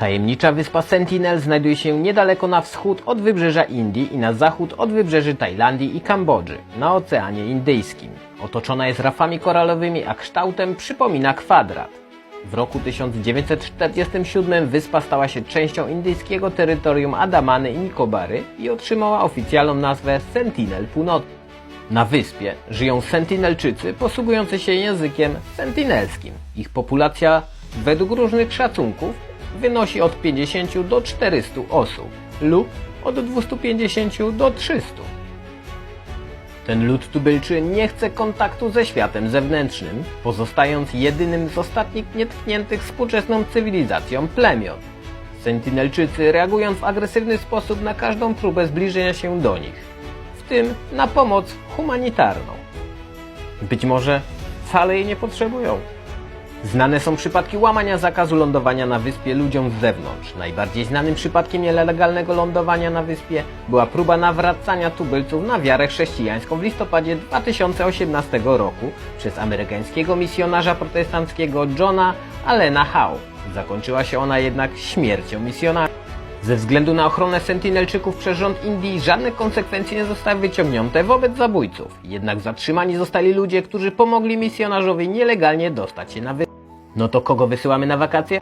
Tajemnicza wyspa Sentinel znajduje się niedaleko na wschód od wybrzeża Indii i na zachód od wybrzeży Tajlandii i Kambodży, na Oceanie Indyjskim. Otoczona jest rafami koralowymi, a kształtem przypomina kwadrat. W roku 1947 wyspa stała się częścią indyjskiego terytorium Andamany i Nikobary i otrzymała oficjalną nazwę Sentinel Północny. Na wyspie żyją Sentinelczycy posługujący się językiem sentinelskim. Ich populacja według różnych szacunków wynosi od 50 do 400 osób lub od 250 do 300. Ten lud tubylczy nie chce kontaktu ze światem zewnętrznym, pozostając jedynym z ostatnich nietkniętych współczesną cywilizacją plemion. Sentinelczycy reagują w agresywny sposób na każdą próbę zbliżenia się do nich, w tym na pomoc humanitarną. Być może wcale jej nie potrzebują. Znane są przypadki łamania zakazu lądowania na wyspie ludziom z zewnątrz. Najbardziej znanym przypadkiem nielegalnego lądowania na wyspie była próba nawracania tubylców na wiarę chrześcijańską w listopadzie 2018 roku przez amerykańskiego misjonarza protestanckiego Johna Allena Howe. Zakończyła się ona jednak śmiercią misjonarza. Ze względu na ochronę Sentinelczyków przez rząd Indii żadne konsekwencje nie zostały wyciągnięte wobec zabójców. Jednak zatrzymani zostali ludzie, którzy pomogli misjonarzowi nielegalnie dostać się na wyspę. No to kogo wysyłamy na wakacje?